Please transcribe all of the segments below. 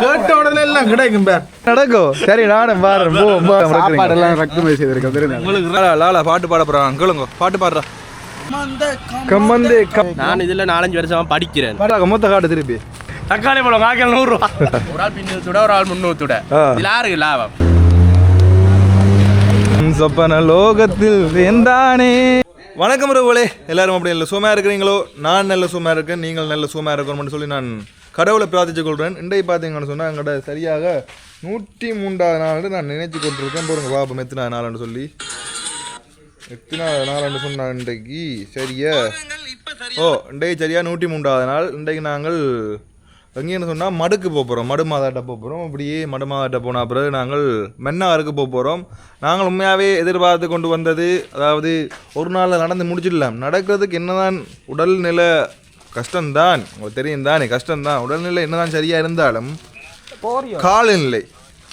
கேட்ட உடனே எல்லாம் கிடைக்கும் பேர். நடக்கும் சரி நானும் பாரு போ சாப்பாடெல்லாம் இறக்குமதி செய்திருக்கோம். தெரியுதா உங்களுக்கு லாலா பாட்டு பாட போறாங்க கேளுங்க. பாட்டு பாடுறா. கம்மந்தே கம். நான் இதுல நாலஞ்சு வருஷமா படிக்கிறேன். பாடாக மொத்த காட்டு திருப்பி. தக்காளி பழம் காய்க்கல் நூறு ரூபா. ஒரு ஆள் பின்னூத்துட ஒரு ஆள் முன்னூத்துட. இதுல யாருக்கு லாபம்? சொப்பன லோகத்தில் வேந்தானே வணக்கம் ரவுகளே எல்லாரும் அப்படி நல்ல சும்மா இருக்கிறீங்களோ? நான் நல்ல சும்மா இருக்கேன். நீங்கள் நல்ல சும்மா இருக்கணும்னு சொல்லி நான் கடவுளை பிரார்த்திச்சு கொள்கிறேன் இன்றைக்கு பார்த்தீங்கன்னு சொன்னால் எங்கள்கிட்ட சரியாக நூற்றி மூன்றாவது நாள் நான் நினைச்சு கொண்டிருக்கேன். பாருங்க பாபம் எத்தனாவது நாள்னு சொல்லி. எத்தனாவது நாள்னு சொன்னால் இன்றைக்கு சரியா? ஓ இன்றைக்கு சரியா நூற்றி மூன்றாவது நாள். இன்றைக்கு நாங்கள் எங்கேன்னு சொன்னால் மடுக்கு போக போகிறோம் மடு மாதாட்ட போக போகிறோம் அப்படியே மடு மாதாட்ட போன பிறகு நாங்கள் மென்னாருக்கு போக போகிறோம் நாங்கள் உண்மையாகவே எதிர்பார்த்து கொண்டு வந்தது அதாவது ஒரு நாளில் நடந்து முடிச்சிடலாம். நடக்கிறதுக்கு என்னதான் உடல்நிலை கஷ்டம்தான். உங்களுக்கு தெரியும் தானே கஷ்டம்தான். உடல்நிலை என்னதான் சரியாக இருந்தாலும் காலநிலை.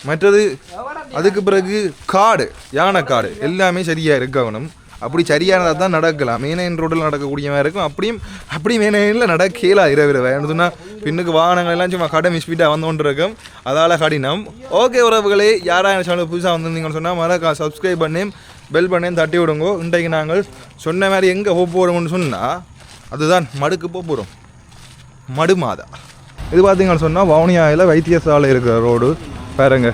மற்றது அதுக்கு பிறகு காடு யானைக்காடு எல்லாமே சரியாக இருக்கணும் அப்படி சரியானதாக தான் நடக்கலாம். மேனையின் ரோட்டில் நடக்கக்கூடிய மாதிரி இருக்கும் அப்படியும் அப்படி மேனையில் நடக்கலா இரவு இரவு. என்ன சொன்னால் பின்னுக்கு வாகனங்கள் எல்லாம் சும்மா கடை மிஸ்பீட்டாக வந்து கொண்டு இருக்கும். அதால் கடினம். ஓகே உறவுகளே யாரா என் சேனல் புதுசாக வந்திருந்தீங்கன்னு சொன்னால் மறக்கா சப்ஸ்கிரைப் பண்ணி பெல் பண்ணி தட்டி விடுங்கோ. இன்றைக்கு நாங்கள் சொன்ன மாதிரி எங்கே போக போகிறோம்னு சொன்னால் அதுதான் மடுக்கு போக போகிறோம் மடுமாதா. இது பார்த்தீங்கன்னு சொன்னால் வவுனியாவில் வைத்தியசாலை இருக்கிற ரோடு. பாருங்க.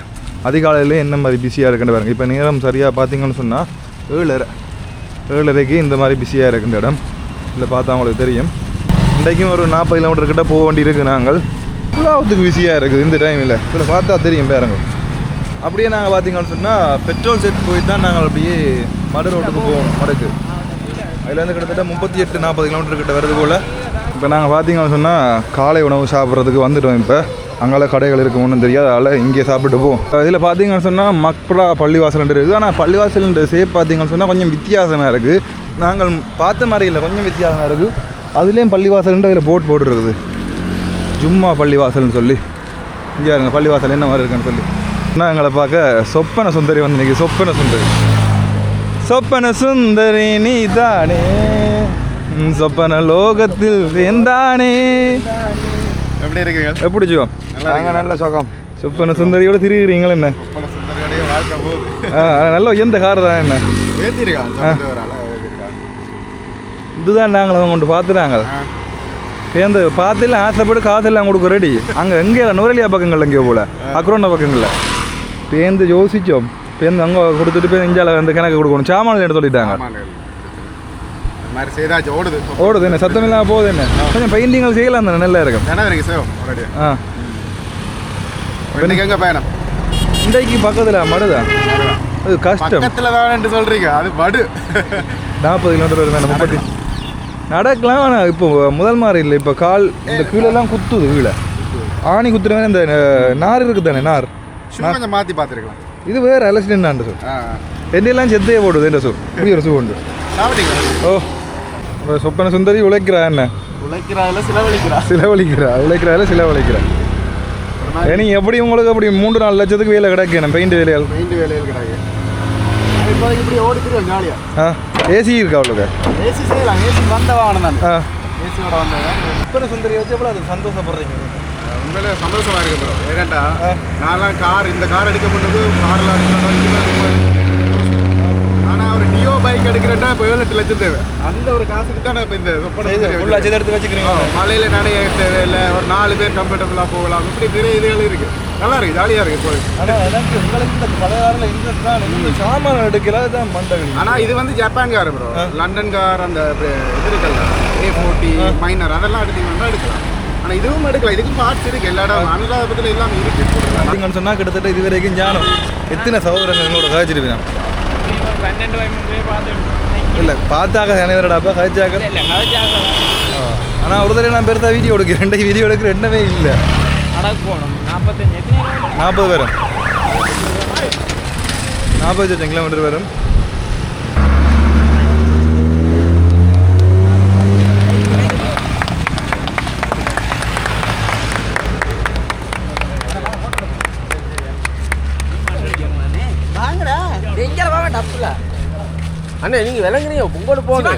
அதிகாலையில் என்ன மாதிரி பிஸியாக இருக்குன்னு பாருங்க. இப்போ நேரம் சரியாக பார்த்தீங்கன்னு சொன்னால் ஏழரை. ஏழரைக்கு இந்த மாதிரி பிஸியாக இருக்கு இந்த இடம். இதில் பார்த்தா உங்களுக்கு தெரியும். இன்றைக்கும் ஒரு நாற்பது கிலோமீட்டர் கிட்ட போக வேண்டி இருக்குது நாங்கள். ஃபுல்லாவத்துக்கு பிஸியாக இருக்குது இந்த டைமில் இதில் பார்த்தா தெரியும் பாருங்க. அப்படியே நாங்கள் பார்த்தீங்கன்னு சொன்னால் பெட்ரோல் செட் போய் தான் நாங்கள் அப்படியே மடு ரோட்டுக்கு போவோம் மடுக்கு. அதுலேருந்து கிட்டத்தட்ட முப்பத்தி எட்டு நாற்பது கிலோமீட்டர் கிட்ட வருது போல். இப்போ நாங்கள் பார்த்தீங்கன்னு சொன்னால் காலை உணவு சாப்பிட்றதுக்கு வந்துட்டோம் இப்போ. அங்கால கடைகள் இருக்கும் ஒன்றும் தெரியாது அதனால் இங்கே சாப்பிட்டு போவோம். இதில் பார்த்தீங்கன்னு சொன்னால் மக்பரா பள்ளிவாசல்ன்ற இருக்குது. ஆனால் பள்ளிவாசல் சேப் பார்த்தீங்கன்னு சொன்னால் கொஞ்சம் வித்தியாசமாக இருக்குது. நாங்கள் பார்த்த மாதிரி இல்லை கொஞ்சம் வித்தியாசமாக இருக்குது. அதுலேயும் பள்ளிவாசல்ன்ற இதில் போட் போட்டுருக்குது. ஜும்மா பள்ளிவாசல்னு சொல்லி. இங்கே இருங்க பள்ளிவாசல் என்ன மாதிரி இருக்குன்னு சொல்லி. நான் எங்களை பார்க்க சொப்பன சுந்தரி வந்து இன்னைக்கு சொப்பன சுந்தரி. சொப்பன சுந்தரி நீதானே? உம் சொப்பன லோகத்தில் வேந்தானே? எப்படி இருக்கீங்க? எப்படி ஜோ நாங்கள் நல்ல சுகம். சொப்பன சுந்தரியோட திரிகிறீங்களா என்ன? நல்ல உயர்ந்த கார் தான் என்ன? இதுதான் நாங்கள் அவங்க கொண்டு பார்த்துறாங்க சேர்ந்து பார்த்துல ஆசைப்பட்டு காசெல்லாம் கொடுக்க ரெடி அங்கே எங்கே நுரலியா பக்கங்கள் எங்கேயோ போல. அக்ரோண்ட பக்கங்களில். பேருந்து யோசிச்சோம். பேருந்து அங்கே கொடுத்துட்டு போய் இஞ்சால வந்து கணக்கு கொடுக்கணும். சாமான் எடுத்து சொல்லிட்டாங்க. ஓடுது. ஓடுது என்ன சத்தம் இல்லாமல் போகுது என்ன? கொஞ்சம் பெயிண்டிங்கள் செய்யலாம் தானே நல்லா இருக்கும். ஆ. இன்னைக்கு எங்க பயணம்? இன்றைக்கு பக்கத்தில் மடுதான் அது கஷ்டம். பக்கத்துல தான் சொல்றீங்க அது படு நாற்பது கிலோமீட்டர் வருது முப்பத்தி. நடக்கலாம் ஆனால் இப்போ முதல் மாதிரி இல்லை. இப்போ கால் இந்த கீழெல்லாம் குத்துது கீழே. ஆணி குத்துற மாதிரி இந்த நார் இருக்குது தானே நார் கொஞ்சம் மாத்தி பார்த்துருக்கலாம். இது வேறு அலசினாண்டு சொல் ஆ என்னெல்லாம் செத்தையே போடுது என்ன சொல் இப்படி ஒரு சூ உண்டு சாப்பிட்டீங்களா ஓ இப்ப சொப்பன சுந்தரி உழைக்கிறா என்ன உழைக்கிறாதுல செலவழிக்கிறா சிலவழிக்கிறா எப்படி உங்களுக்கு அப்படி மூன்று நாலு லட்சத்துக்கு வேலை கிடைக்கணும் பெயிண்ட் வேலையால் பெயிண்ட் வேலையில் இப்போ இப்படி ஓடிக்கிறோம் ஜாலியா ஆ ஏசி இருக்கா அவ்வளோக்கு ஏசி செய்யலாம் ஏசி வந்த வாகனம் தான் ஆ ஏசியோட வந்தது சொப்பன சுந்தரி வச்சு எவ்வளோ அது சந்தோஷப்படுறீங்க உண்மையிலே சந்தோஷமா இருக்கு ப்ரோ ஏன்டா நான்லாம் கார் இந்த கார் எடுக்கப்பட்டது கார்லாம் எடுக்கணும் ஆனா ஒரு டியோ பைக் எடுக்கிறேன்னா இப்போ ஏழு எட்டு லட்சம் தேவை. அந்த ஒரு காசுக்கு தான் இப்போ இந்த வச்சிருக்கேன். எடுத்து வச்சுக்கிறீங்க ஆ, மழையில நனைய தேவையில்லை. ஒரு நாலு பேர் கம்ஃபர்டபுளாக போகலாம். இப்படி நிறைய இதுகள் இருக்கு. நல்லா இருக்கு ஜாலியா இருக்கு இப்போ. ஆனால் எனக்கு உங்களுக்கு இந்த பலகாரில் இன்ட்ரெஸ்ட் தான். இந்த சாமான் எடுக்கல தான் மண்டவி ஆனா இது வந்து Japan car bro London car அந்த இது இருக்குல்ல ஏ ஃபோர்ட்டி மைனர் அதெல்லாம் எடுத்தீங்கன்னா எடுக்கலாம். ஆனா இதுவும் எடுக்கலாம் இதுக்கும் பார்ட்ஸ் இருக்கு. எல்லா இடம் அனுராதபத்தில் எல்லாம் இருக்கு. அப்படிங்கன்னு சொன்னால் கிட்டத்தட்ட இது வரைக்கும் ஞானம். எத்தனை சகோதரங்கள் எங்களோட கழிச்சிருப்பேன் பன்னெண்டு வயசு பார்த்து இல்லை பார்த்தாக அனைவரடாப்பா கழிச்சாக்க ஆனால் ஒரு தடவை நான் பெருசாக வீடியோ எடுக்கிறேன் ரெண்டு வீடியோ எடுக்கிற எண்ணமே இல்லை. நாற்பது பேரும். நாற்பது லட்சம் கிலோமீட்டர் வரும். அண்ணே நீங்க விளங்குறீங்க உங்களோட போகணும்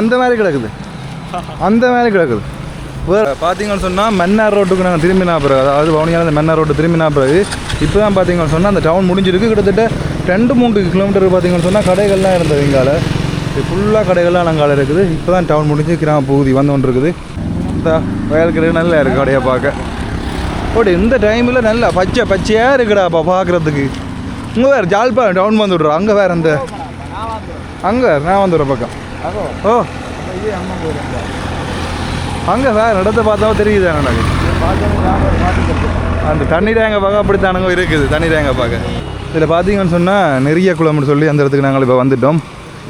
அந்த மாதிரி கிடக்குது. அந்த மாதிரி கிடக்குது. பார்த்தீங்கன்னு சொன்னால் மன்னார் ரோட்டுக்கு நாங்கள் திரும்பினா பிறகு அதாவது வவுனியால இந்த மன்னார் ரோட்டு திரும்பினா பிறகு இப்போ தான் பார்த்தீங்கன்னு சொன்னால் அந்த டவுன் முடிஞ்சிருக்கு. கிட்டத்தட்ட ரெண்டு மூணு கிலோமீட்டர் பார்த்தீங்கன்னு சொன்னால் கடைகள்லாம் இருந்தது இங்கால. இது ஃபுல்லாக கடைகள்லாம் நாங்கள் இருக்குது. இப்போ தான் டவுன் முடிஞ்சு கிராம பகுதி வந்து கொண்டு இருக்குது இந்த நல்லா இருக்குது கடையை பார்க்க. ஓடி இந்த டைமில் நல்லா பச்சை பச்சையாக இருக்குடாப்பா பார்க்குறதுக்கு. இங்கே வேறு ஜால்பா டவுன் வந்து விட்றோம் அங்கே வேறு அந்த அங்கே நான் வந்துடுறேன் பக்கம். ஓ. அங்கே சார் இடத்த பார்த்தா தெரியுது எனக்கு? அந்த தண்ணி தேங்க பார்க்க அப்படித்தானுங்க இருக்குது. தண்ணி தேங்க பார்க்க. இதில் பார்த்தீங்கன்னு சொன்னால் நெறிய குளம்னு சொல்லி அந்த இடத்துக்கு நாங்கள் இப்போ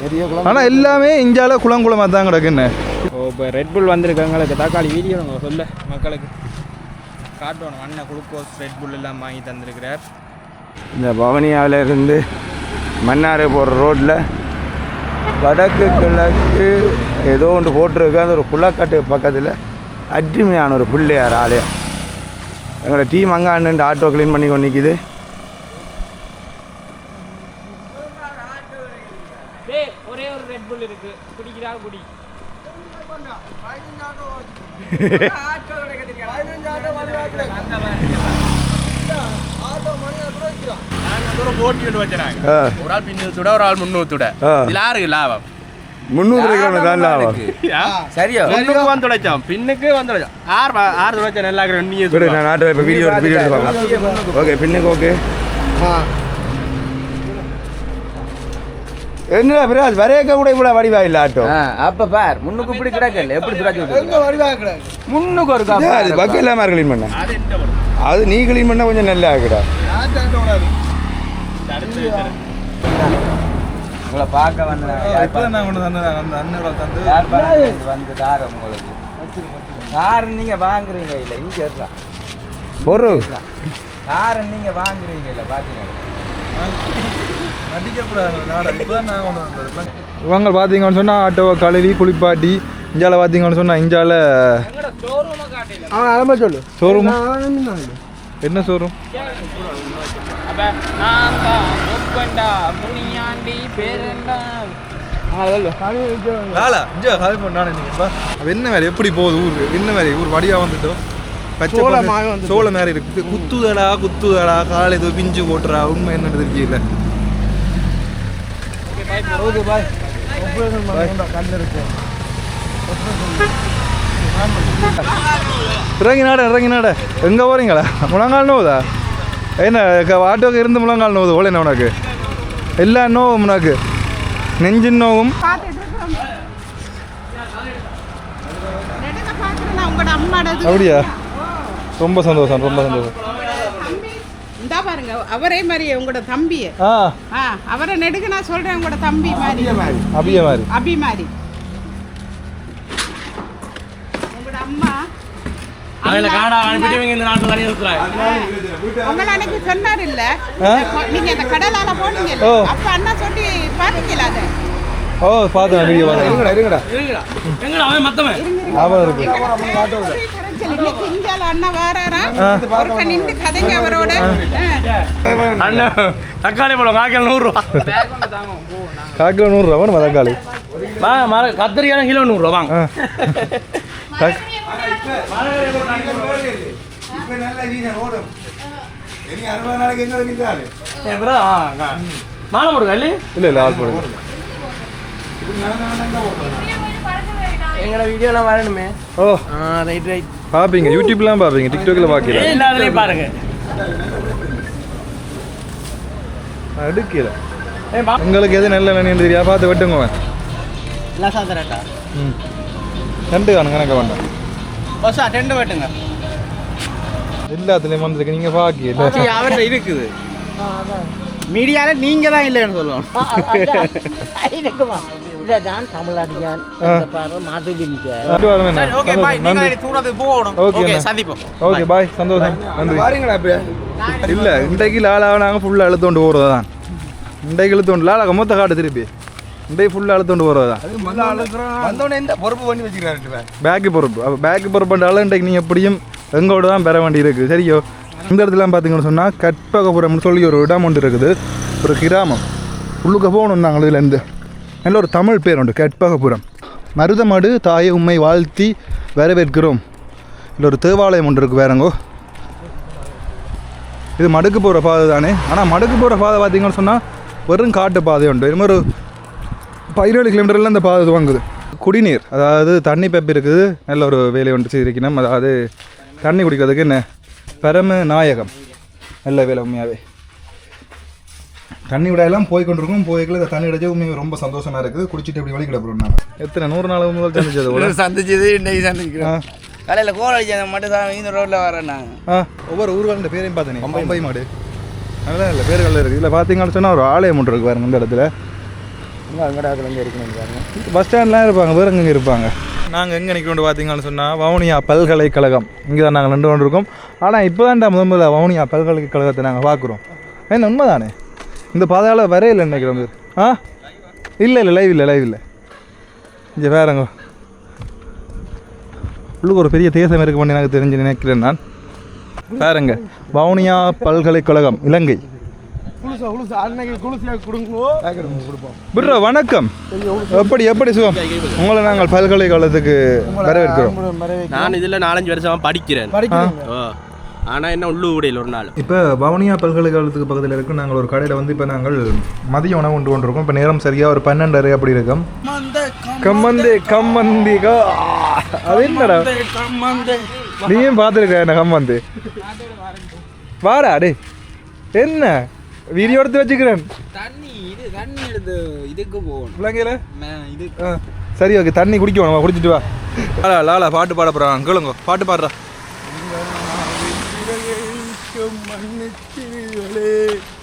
வந்துட்டோம் ஆனால் எல்லாமே இஞ்சால குளம் குளமாக தான் கிடக்குன்னு ஓ இப்போ ரெட் புல் வந்திருக்கவங்களுக்கு தக்காளி வீடியோ நம்ம சொல்ல மக்களுக்கு. காட்டணும் அண்ணன் குளுக்கோஸ் ரெட் புல் எல்லாம் வாங்கி தந்திருக்கிறார். இந்த பவனியாவில் இருந்து மன்னார் போகிற ரோட்டில் வடக்கு கிழக்கு ஏதோ ஒன்று போட்டிருக்கு. அந்த ஒரு குளக்காட்டு பக்கத்தில் அருமையான ஒரு பிள்ளையார் ஆலயம் எங்களோட டீம் அங்கே அண்ணன் ஆட்டோ க்ளீன் பண்ணி கொண்டு நிற்கிது ஒரே ஒரு ரெட் புல் இருக்கு ஆ. ஒரு ஆள் பின்னூத்துட ஒரு ஆள் முன்னூத்துட. இதுல யாருக்கு லாபம்? சரியா? முன்னுக்கு வந்து துடைச்சோம் பின்னுக்கு வந்து துடைச்சோம் ஆறு ஆறு துடைச்சா நல்லா இருக்கிற நீ விடு நான் வீடியோ ஓகே பின்னுக்கு ஓகே என்ன பிராஜ் வரையக்க கூட இவ்வளோ வடிவா இல்லை ஆட்டோ? அப்ப பார் முன்னுக்கு இப்படி கிடக்கல எப்படி திராட்சை முன்னுக்கு ஒரு ஏன் அது பக்கம் இல்லாமல் க்ளீன் பண்ண. அது நீ க்ளீன் பண்ணால் கொஞ்சம் நல்லா இருக்குடா. உங்களை பார்க்க வந்தேன் இப்போ தான் நான் கொண்டு தந்தேன் அந்த அண்ணனோட தந்து. வந்து தாரம் உங்களுக்கு. கார் நீங்க வாங்குறீங்க இல்ல இங்க இருக்கலாம் ஒரு கார் நீங்க வாங்குறீங்க இல்ல பாத்தீங்க இவங்க பார்த்தீங்கன்னு சொன்னால் ஆட்டோவை கழுவி குளிப்பாட்டி இஞ்சால பார்த்தீங்கன்னு சொன்னால் இஞ்சால ஷோரூம் என்ன ஷோரூம் என்ன வேலை? எப்படி போகுது ஊர்? என்ன வேலை? ஊர் வடியாக வந்துட்டோம் சோள மாதிரி இருக்கு குத்துதடா குத்துதடா காலை ஏதோ பிஞ்சு போட்டுறா. உண்மை என்ன தெரியல இறங்கி நாட இறங்கி நாட. எங்கே போகிறீங்களா முழங்கால் நோவுதா? என்ன ஆட்டோக்கு இருந்து முழங்கால் நோவுது ஓலை என்ன உனக்கு? எல்லா நோவும் உனக்கு. நெஞ்சின் நோவும். அப்படியா? ரொம்ப சந்தோஷம் ரொம்ப சந்தோஷம். அவரே மாதிரி உங்களோட தம்பி அவரை நெடுக நான் சொல்றேன் உங்களோட தம்பி மாதிரி. அபிய மாதிரி. அபி மாதிரி. உங்களோட அம்மா அன்னைக்கு சொன்னார் இல்ல நீங்க அந்த கடலால போனீங்க ஓ. அப்ப அண்ணா சொல்லி பாத்தீங்களா அதை? ஓ பார்த்தேன் வீடியோ பார்த்தேன் இருங்கடா எங்கடா அவன் மத்தவன். இருக்கு. அண்ணா தக்காளி பழம் காய்க்கல் நூறுரூவா. காக்கில் நூறுரூவா நம்ம தக்காளி. வாங்க மர கத்திரிக்காய் கிலோ நூறுரூவா வாங்க. மாலை போடுங்க இல்லை? இல்லை இல்லை ஆள் போடுங்க. எங்களோட வீடியோலாம் வரணுமே. ஓ. ஆ ரைட் ரைட் பார்ப்பீங்க யூடியூப்லாம் பார்ப்பீங்க டிக்டாக்ல பார்க்கல எல்லாத்துலேயும் பாருங்க. அடுக்கல உங்களுக்கு எது நல்ல நினைவு தெரியா? பார்த்து வெட்டுங்க ம். ரெண்டு காணுங்க கணக்க வேண்டாம். பஸ்ஸா டெண்டு வெட்டுங்க. எல்லாத்துலேயும் வந்திருக்கு நீங்கள் பார்க்கல அவர்கிட்ட இருக்குது. மீடியால நீங்க தான் இல்லைன்னு சொல்லுவோம். ஓகே பாய் ஓகே சந்தோஷம். நன்றி. இல்லை இன்றைக்கு லாலாவை நாங்கள் ஃபுல்லாக அழுத்தோண்டு போகிறது தான் இன்றைக்கு இழுத்தோண்டு லாலாக மொத்த காட்டு திருப்பி. இன்றைக்கு ஃபுல்லாக அழுத்தோண்டு போகிறது தான் பொறுப்பு பண்ணி வச்சுக்கிறாரு பேக்கு பொறுப்பு. அப்போ பேக்கு பொறுப்புன்றாலும் இன்றைக்கு நீங்கள் எப்படியும் எங்களோட தான் பெற வேண்டி இருக்குது சரியோ? இந்த இடத்துல பார்த்தீங்கன்னு சொன்னால் கற்பகபுரம்னு சொல்லி ஒரு இடம் ஒன்று இருக்குது. ஒரு கிராமம். உள்ளுக்க போகணும் நாங்கள் இதுலேருந்து நல்ல ஒரு தமிழ் பேர் உண்டு கற்பகபுரம். மருதமடு தாயை உம்மை வாழ்த்தி வரவேற்கிறோம். இல்லை ஒரு தேவாலயம் ஒன்று இருக்குது வேறங்கோ. இது மடுக்கு போகிற பாதை தானே? ஆனால் மடுக்கு போகிற பாதை பார்த்தீங்கன்னு சொன்னால் வெறும் காட்டு பாதை உண்டு. இது மாதிரி ஒரு பதினேழு கிலோமீட்டரில் இந்த பாதை துவங்குது. குடிநீர் அதாவது தண்ணி பைப் இருக்குது. நல்ல ஒரு வேலை ஒன்று செய்திருக்கணும். அதாவது தண்ணி குடிக்கிறதுக்கு என்ன? பரம நாயகம் நல்ல வேலை உண்மையாகவே தண்ணி விட எல்லாம் போய் கொண்டிருக்கும் போய்க்குள்ள இந்த தண்ணி கிடைச்சா உண்மையாக ரொம்ப சந்தோஷமா இருக்குது. குடிச்சிட்டு இப்படி வழி கிடப்போம் நாங்கள் எத்தனை? நூறு நாள் முதல் சந்திச்சது சந்திச்சது இன்னைக்கு சந்திக்கிறோம் காலையில் கோல் அடிச்சது மட்டும் தான் இந்த ரோட்டில் வரேன் நான். ஆ. ஒவ்வொரு ஊர்களின் பேரையும் பார்த்தேன்? பம்பை மாடு. அதுதான் இல்லை பேர்கள் இருக்குது இதில் பார்த்தீங்கன்னு சொன்னால் ஒரு ஆலயம் ஒன்று இருக்கு பாருங்க இந்த இடத்துல. அங்கடாக்கில் இருக்கணும் பாருங்க. பஸ் ஸ்டாண்ட்லாம் இருப்பாங்க வேறு எங்கே இருப்பாங்க? நாங்கள் எங்கே நிற்கிறோம் பார்த்தீங்கன்னு சொன்னால் வவுனியா பல்கலைக்கழகம். இங்கே தான் நாங்கள் நின்று கொண்டிருக்கோம். ஆனால் இப்போ தான்டா முதல் முதல்ல வவுனியா பல்கலைக்கழகத்தை நாங்கள் பார்க்குறோம் என்ன உண்மைதானே? இந்த பாதையால் வரையில் நினைக்கிறோம். ஆ? இல்லை இல்லை லைவ் இல்லை லைவ் இல்லை. இங்கே வேறங்க உள்ளுக்கு ஒரு பெரிய தேசம் இருக்கு பண்ணி எனக்கு தெரிஞ்சு நினைக்கிறேன் நான். பாருங்க வவுனியா பல்கலைக்கழகம் இலங்கை. வணக்கம். எப்படி எப்படி சுகம்? உங்களை நாங்கள் பல்கலைக்கழகத்துக்கு வரவேற்கிறோம். நான் இதில் நாலஞ்சு வருஷமா படிக்கிறேன். ஆனால் என்ன உள்ளூடையில் ஒரு நாள். இப்போ வவுனியா பல்கலைக்கழகத்துக்கு பக்கத்தில் இருக்கு. நாங்கள் ஒரு கடையில் வந்து இப்போ நாங்கள் மதிய உணவு கொண்டு கொண்டிருக்கோம். இப்போ நேரம் சரியாக ஒரு பன்னெண்டரை அப்படி இருக்கும். கம்மந்தி கம்மந்தி கா- அது என்னடா? நீயும் பார்த்துருக்க என்ன கம்மந்தி? வாடா டே என்ன? வீடியோ எடுத்து வச்சுக்கிறேன். தண்ணி இது தண்ணி எடுத்து இதுக்கு போகணும். பிள்ளைங்கள மே- இது. ஆ சரி ஓகே. தண்ணி குடிக்க நம்ம குடிச்சிட்டு வா. லாலா லாலா பாட்டு பாட போகிறான் கேளுங்க பாட்டு பாடுறா.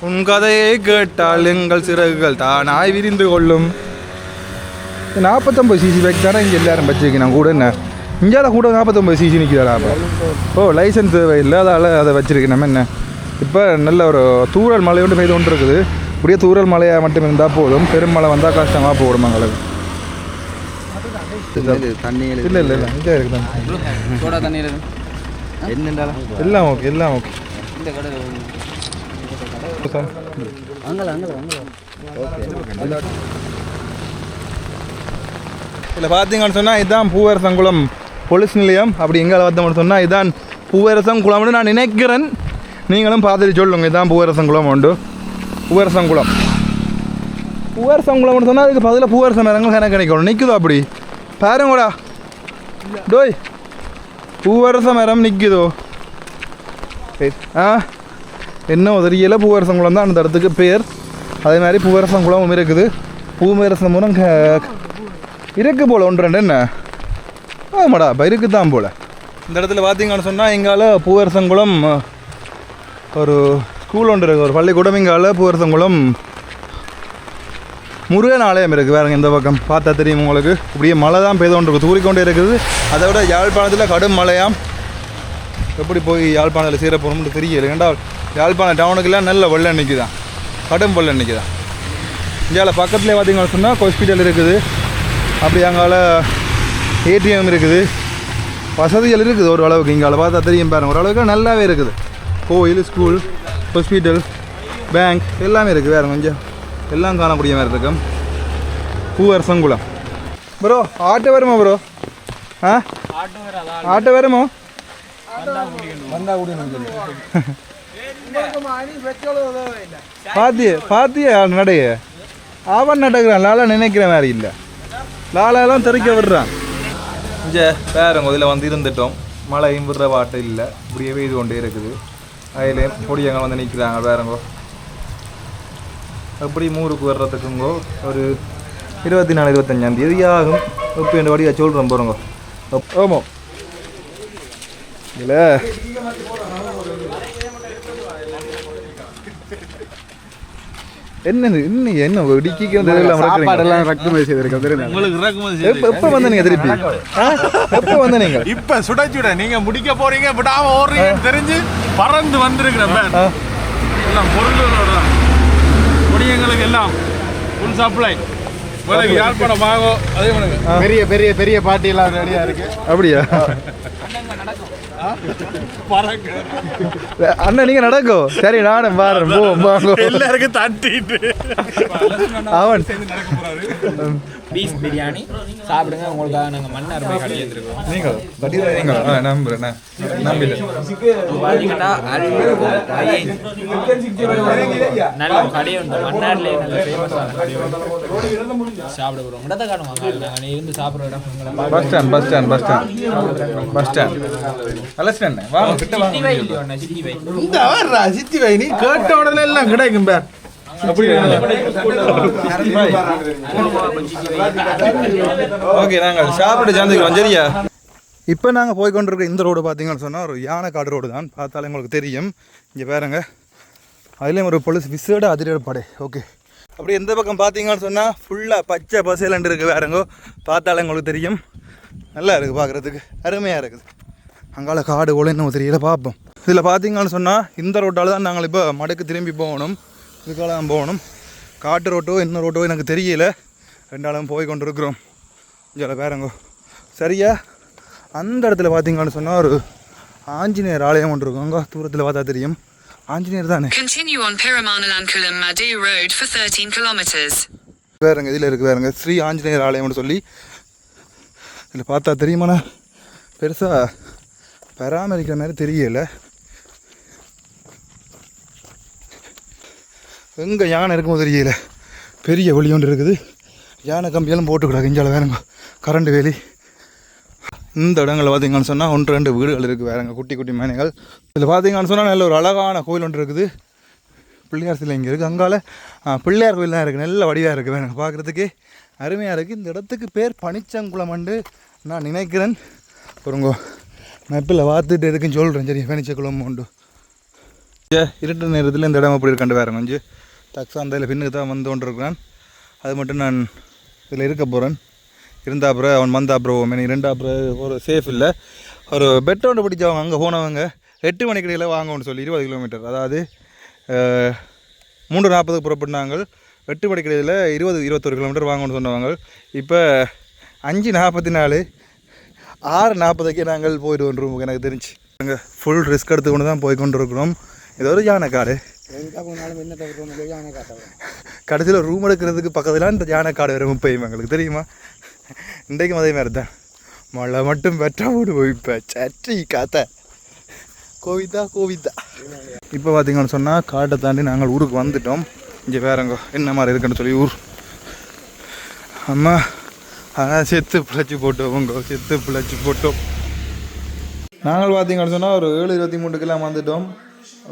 உன் கதையை கேட்டால் எங்கள் சிறகுகள் தானாய் விரிந்து கொள்ளும். நாற்பத்தொம்பது சிசி பைக் தானே இங்கே எல்லாரும் வச்சிருக்கேன் கூட என்ன? இந்தியாவில் கூட நாற்பத்தொம்பது சிசி நிற்கிறாரா அப்போ. ஓ லைசன்ஸ் தேவையில்லை அதால் அதை வச்சிருக்கேன். நம்ம என்ன? இப்போ நல்ல ஒரு தூரல் மழை ஒன்று பெய்து கொண்டு இருக்குது இப்படியே தூரல் மழையாக மட்டும் இருந்தால் போதும். பெருமழை வந்தால் கஷ்டமாக போடும் எங்களுக்கு. தண்ணி இல்லை இல்லை இல்லை. இங்கே இருக்குது எல்லாம் ஓகே எல்லாம் ஓகே. இந்த கடை அங்கே அங்கே இதில் பார்த்தீங்கன்னு சொன்னால் இதுதான் பூவரசங்குளம் போலீஸ் நிலையம். அப்படி எங்கே பார்த்தோம்னு சொன்னால் இதுதான் பூவரசங்குளம்னு நான் நினைக்கிறேன். நீங்களும் பார்த்துட்டு சொல்லுங்க இதுதான் பூவரசங்குளம் உண்டு. பூவரசங்குளம். பூவரசங்குளம்னு சொன்னால் அதுக்கு பதிலாக பூவரச மரங்கள் எனக்கு கிடைக்கணும் நிற்குதோ அப்படி? பாருங்கடா. டோய். பூவரச மரம் நிற்குதோ? என்ன உதறியில? பூவரசங்குளம் தான் அந்த இடத்துக்கு பேர். அதே மாதிரி பூவரசங்குளமும் இருக்குது. பூவரசமும் க- இருக்கு போல ஒன்று ரெண்டு என்ன? ஆமாடா இப்போ இருக்கு தான் போல. இந்த இடத்துல பார்த்தீங்கன்னு சொன்னால் எங்கால பூவரசங்குளம் ஒரு ஸ்கூல் ஒன்று இருக்குது ஒரு பள்ளிக்கூடம் இங்கால பூவரசங்குளம் முருகன் ஆலயம் இருக்குது வேறுங்க இந்த பக்கம். பார்த்தா தெரியும் உங்களுக்கு. இப்படியே மழை தான் பெய்து கொண்டு இருக்குது தூறிக்கொண்டே இருக்குது. அதை விட யாழ்ப்பாணத்தில் கடும் மழையாம். எப்படி போய் யாழ்ப்பாணத்தில் சேர போகணும்னு தெரியல. ஏன்டா யாழ்ப்பாணம் டவுனுக்கெல்லாம் நல்ல வெள்ளம் நிற்குதான் கடும் வெள்ளம் நிற்குதான் இந்தியாவில் பக்கத்துலேயே பார்த்தீங்கன்னு சொன்னால் ஹாஸ்பிட்டல் இருக்குது. அப்படி அங்கால ஏடிஎம் இருக்குது. வசதிகள் இருக்குது ஒரு அளவுக்கு இங்கால பார்த்தா தெரியும் பாருங்க. ஓரளவுக்கு நல்லாவே இருக்குது. கோயில் ஸ்கூல் ஹாஸ்பிட்டல் பேங்க் எல்லாமே இருக்குது வேறு கொஞ்சம் எல்லாம் காணக்கூடிய மாதிரி இருக்கும் பூவரசங்குளம் ப்ரோ ஆட்டோ வருமா ப்ரோ ஆ? ஆட்டோ வருமோ பாத்திய பாத்திய நடைய. அவன் நடக்கிறான் லாலா நினைக்கிற மாதிரி இல்லை. லாலாலாம் தெறிக்க விடுறான். இங்கே வேறங்க இதில் வந்து இருந்துட்டோம். மழையும் விடுற பாட்டு இல்லை. இப்படியே பெய்து கொண்டே இருக்குது. அதிலே பொடியங்க வந்து நிற்கிறாங்க வேறங்கோ எப்படி மூருக்கு வர்றதுக்குங்கோ ஒரு இருபத்தி நாலு இருபத்தஞ்சாம் தேதி ஆகும் இப்போ இந்த வடியா சொல்கிறேன் போகிறோங்க ஆமாம். இல்லை. என்னது இன்னும் என்ன இடிக்கிறது எல்லாம் செய்திருக்கோம் தெரியுமா உங்களுக்கு எப்போ வந்த நீங்கள் திருப்பி? எப்போ வந்த இப்ப சுட சுட நீங்க முடிக்க போறீங்க விடாம ஓடுறீங்கன்னு தெரிஞ்சு பறந்து வந்திருக்கிறேன். எல்லாம் பொருள்களோட தான். குடியங்களுக்கு எல்லாம் ஃபுல் சப்ளை யாழ்ப்பாணம் வாங்கோ அதே பெரிய பெரிய பெரிய பார்ட்டி எல்லாம் ரெடியா இருக்கு. அப்படியா? அண்ணன் நீங்க நடக்கோ? சரி நானும் பாருறேன் போ எல்லாருக்கும் தட்டிட்டு. அவன் பீஃப் பிரியாணி சாப்பிடுங்க உங்களுக்காக நாங்கள் மன்னார் போய் கடை எடுத்துருக்கோம் நீங்க தட்டிடுற நீங்க. ஆ, நம்புறேன் பார்த்தீங்கன்னா நல்ல ஒரு கடை உண்டு. மன்னார்லேயே நல்ல ஃபேமஸான கடை உண்டு. சாப்பிட போகிறோம் இடத்த காணுவாங்க நாங்கள் இருந்து. சாப்பிட்ற இடம் bus stand bus stand bus stand. Bus stand. நல்ல ஸ்டாண்ட் வாங்க கிட்ட வாங்க. சித்தி வை இல்லையோ அண்ணா, சித்தி வை? இந்த வர்றா சித்தி வை நீ கேட்ட உடனே எல்லாம் கிடைக்கும் பேர். ஓகே நாங்கள் சாப்பிட்டு சேர்ந்துக்கிறோம் சரியா இப்போ நாங்கள் போய் கொண்டிருக்க இந்த ரோடு பார்த்தீங்கன்னு சொன்னால் ஒரு யானை காடு ரோடு தான். பார்த்தாலே உங்களுக்கு தெரியும். இங்கே பாருங்க. அதுலேயும் ஒரு பொலிஸ் விசேட அதிரடி படை ஓகே. அப்படி எந்த பக்கம் பார்த்தீங்கன்னு சொன்னால் ஃபுல்லாக பச்சை பசேலண்டு இருக்குது வேறங்கோ பார்த்தாலே உங்களுக்கு தெரியும். நல்லா இருக்குது பார்க்குறதுக்கு. அருமையாக இருக்குது. அங்கால காடு இன்னும் தெரியல பார்ப்போம். இதில் பார்த்தீங்கன்னு சொன்னால் இந்த ரோட்டால் தான் நாங்கள் இப்போ மடுக்கு திரும்பி போகணும். இதுக்கால தான் போகணும். காட்டு ரோட்டோ என்ன ரோட்டோ எனக்கு தெரியல. ரெண்டாலும் போய் கொண்டு இருக்கிறோம் இதில் பாருங்கோ சரியா? அந்த இடத்துல பார்த்தீங்கன்னு சொன்னால் ஒரு ஆஞ்சநேயர் ஆலயம் ஒன்று இருக்கும். அங்கே தூரத்தில் பார்த்தா தெரியும். ஆஞ்சநேயர் தானே? Continue on Piramanalankulam Madu Road for 13 kilometers. வேறுங்க இதில் இருக்குது வேறுங்க ஸ்ரீ ஆஞ்சநேயர் ஆலயம்னு சொல்லி. இதில் பார்த்தா தெரியுமாண்ணா? பெருசாக பராமரிக்கிற மாதிரி தெரியல. எங்கே யானை இருக்குமோ தெரியல. பெரிய வழி ஒன்று இருக்குது. யானை கம்பியெல்லாம் போட்டுக்கூடாது இஞ்சால வேறுங்க. கரண்ட் வேலி. இந்த இடங்களில் பார்த்தீங்கன்னு சொன்னால் ஒன்று ரெண்டு வீடுகள் இருக்குது வேறுங்க. குட்டி குட்டி மேனைகள். இதில் பார்த்தீங்கன்னு சொன்னால் நல்ல ஒரு அழகான கோயில் ஒன்று இருக்குது. பிள்ளையார் சிலை இங்கே இருக்குது அங்கால பிள்ளையார் கோயில் தான் இருக்குது நல்ல வடிவாக இருக்குது வேணுங்க. பார்க்குறதுக்கே அருமையாக இருக்குது இந்த இடத்துக்கு பேர் பனிச்சங்குளம் பனிச்சங்குளமண்டு நான் நினைக்கிறேன். பொருங்கோ மேப்பில் பார்த்துட்டு எதுக்குன்னு சொல்கிறேன் சரி பனிச்சங்குளம் உண்டு. ஏ இருட்டு நேரத்தில் இந்த இடம் அப்படி இருக்காண்டு வேறு கொஞ்சம் தக்ஸாந்தையில் பின்னுக்கு தான் வந்து கொண்டிருக்கிறான். அது மட்டும் நான் இதில் இருக்க போகிறேன் இருந்தா அப்புறம் அவன் வந்தா அப்புறம் எனக்கு ரெண்டா அப்புறம் ஒரு சேஃப் இல்லை. ஒரு பெட் ஒன்று பிடிச்சவங்க அங்கே போனவங்க எட்டு மணிக்கு இடையில் சொல்லி இருபது கிலோமீட்டர் அதாவது மூன்று நாற்பதுக்கு புறப்பட்டாங்க எட்டு மணிக்கடையில் இருபது இருபத்தொரு கிலோமீட்டர் வாங்கணும்னு சொன்னவங்க. இப்போ அஞ்சு நாற்பத்தி நாலு ஆறு நாற்பதுக்கே நாங்கள் போயிட்டு வந்துருவோம் எனக்கு தெரிஞ்சு. நாங்கள் ஃபுல் ரிஸ்க் எடுத்து கொண்டு தான் போய் கொண்டு இருக்கிறோம் இது ஒரு யானை காட்டை கடைசியில் ரூம் எடுக்கிறதுக்கு பக்கத்தில் இந்த யானை காடு வரும் முப்பையும். எங்களுக்கு தெரியுமா? இன்றைக்கும் அதே மாதிரி தான் மழை மட்டும் பெற்றா ஓடு போய்ப்பேன் சற்றி காத்த. கோவிதா கோவிதா இப்போ பார்த்தீங்கன்னு சொன்னால் காட்டை தாண்டி நாங்கள் ஊருக்கு வந்துட்டோம். இங்கே வேறங்க என்ன மாதிரி இருக்குன்னு சொல்லி ஊர். அம்மா ஆனால் செத்து பிழைச்சி போட்டோம். உங்க செத்து பிழைச்சி போட்டோம். நாங்கள் பார்த்தீங்கன்னு சொன்னால் ஒரு ஏழு இருபத்தி மூணுக்கெல்லாம் வந்துட்டோம்.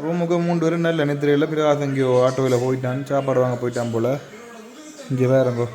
ரூமுக்கு மூன்று பேரும் நல்ல நித்திரையில் பிரகாசங்கியோ ஆட்டோவில் போயிட்டான் சாப்பாடு வாங்க போயிட்டான் போல். இங்கே வேறங்கோ.